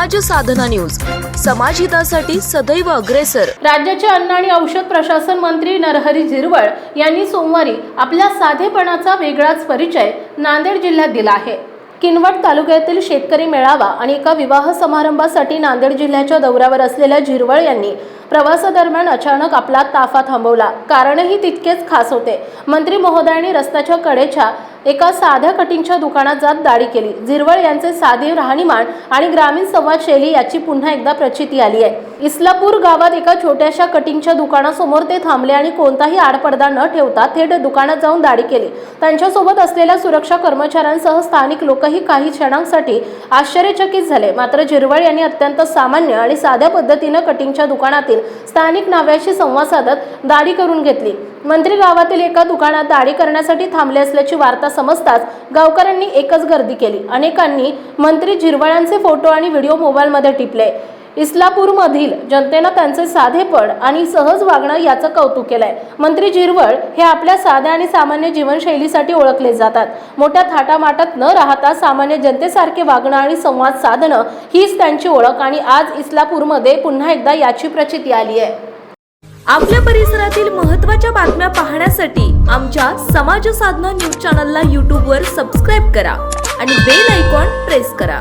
साधना news. समाज हितासाठी सदैव अग्रेसर. राज्याचे अन्न आणि औषध प्रशासन मंत्री नरहरी झिरवळ यांनी सोमवारी आपल्या साधेपणाचा वेगळाच परिचय नांदेड जिल्ह्यात दिला आहे. किनवट तालुक्यातील शेतकरी मेळावा आणि एका विवाह समारंभासाठी नांदेड जिल्ह्याच्या दौऱ्यावर असलेल्या झिरवळ यांनी प्रवासादरम्यान अचानक आपला ताफा थांबवला. कारणही तितकेच खास होते. मंत्री महोदयांनी रस्त्याच्या कडेच्या एका साध्या कटिंगच्या दुकानात जात दाढी केली. झिरवळ यांचे साधे राहणीमान आणि ग्रामीण संवाद शैली याची पुन्हा एकदा प्रचिती आली आहे. इस्लापूर गावात एका छोट्याशा कटिंगच्या दुकानासमोर ते थांबले आणि कोणताही आडपडदा न ठेवता थेट दुकानात जाऊन दाढी केली. त्यांच्यासोबत असलेल्या सुरक्षा कर्मचाऱ्यांसह स्थानिक लोकही काही क्षणांसाठी आश्चर्यचकित झाले. मात्र झिरवळ यांनी अत्यंत सामान्य आणि साध्या पद्धतीनं कटिंगच्या दुकानातील स्थानिक नाव्याशी संवाद साधत दाढी करून घेतली. मंत्री गावातील एका दुकानात दाढी करण्यासाठी थांबले असल्याची वार्ता समजताच गावकऱ्यांनी एकच गर्दी केली. अनेकांनी मंत्री झिरवळांचे फोटो आणि व्हिडिओ मोबाईलमध्ये टिपले. इस्लापूरमधील जनतेनं त्यांचे साधेपण आणि सहज वागणं याचं कौतुक केलंय. मंत्री झिरवळ हे आपल्या साध्या आणि सामान्य जीवनशैलीसाठी ओळखले जातात. मोठ्या थाटामाटात न राहता सामान्य जनतेसारखे वागणं आणि संवाद साधणं हीच त्यांची ओळख आणि आज इस्लापूरमध्ये पुन्हा एकदा याची प्रचिती आली आहे. आपल्या परिसरातील महत्त्वाच्या बातम्या पाहण्यासाठी आमच्या समाज साधना न्यूज चॅनलला यूट्यूबवर सबस्क्राईब करा आणि बेल आयकॉन प्रेस करा.